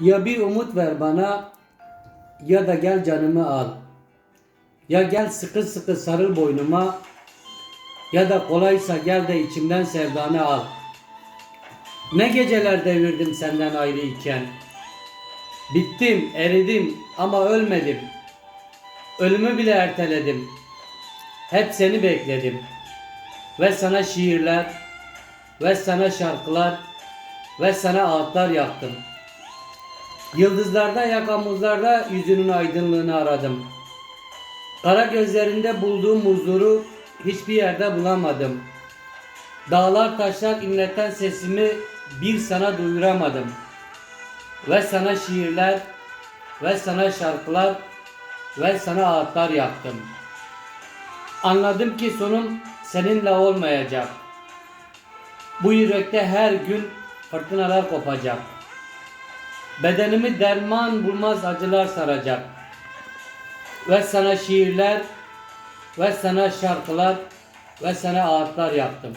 Ya bir umut ver bana ya da gel canımı al. Ya gel sıkı sıkı sarıl boynuma ya da kolaysa gel de içimden sevdanı al. Ne geceler devirdim senden ayrı iken. Bittim, eridim ama ölmedim. Ölümü bile erteledim. Hep seni bekledim. Ve sana şiirler, ve sana şarkılar, ve sana ağıtlar yaktım. Yıldızlarda, yakamuzlarda yüzünün aydınlığını aradım. Kara gözlerinde bulduğum huzuru hiçbir yerde bulamadım. Dağlar taşlar inletten sesimi bir sana duyuramadım. Ve sana şiirler, ve sana şarkılar, ve sana ağıtlar yaktım. Anladım ki sonum seninle olmayacak. Bu yürekte her gün fırtınalar kopacak. Bedenimi derman bulmaz acılar saracak. Ve sana şiirler, ve sana şarkılar, ve sana ağıtlar yaktım.